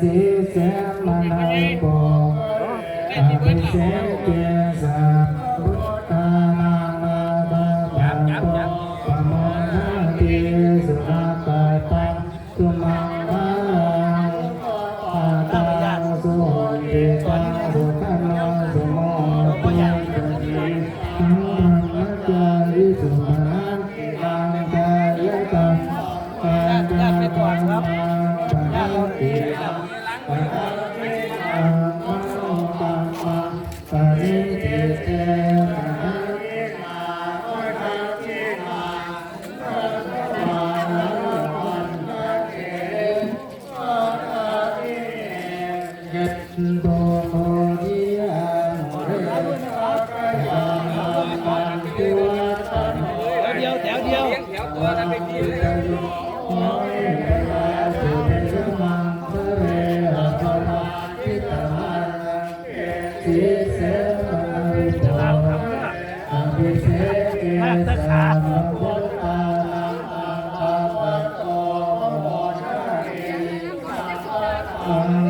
สีเสียมันไอปองอาภิเษกเกศาบุตานามาบาบาปองปมนาติสุนาปะตังตุมังวาอาตังสุเกตังสุตุ๊มตุยันติธัมมัาริสุมานังตังกายตังตังตัง เดียวแถวเดียว สขาพุทธานังอัปปะโตโมชะเรสัตตา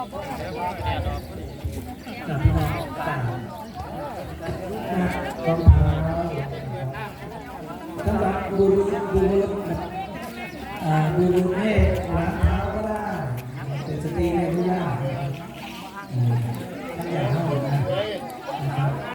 จับน้องต่บบุรุษบุรุษเม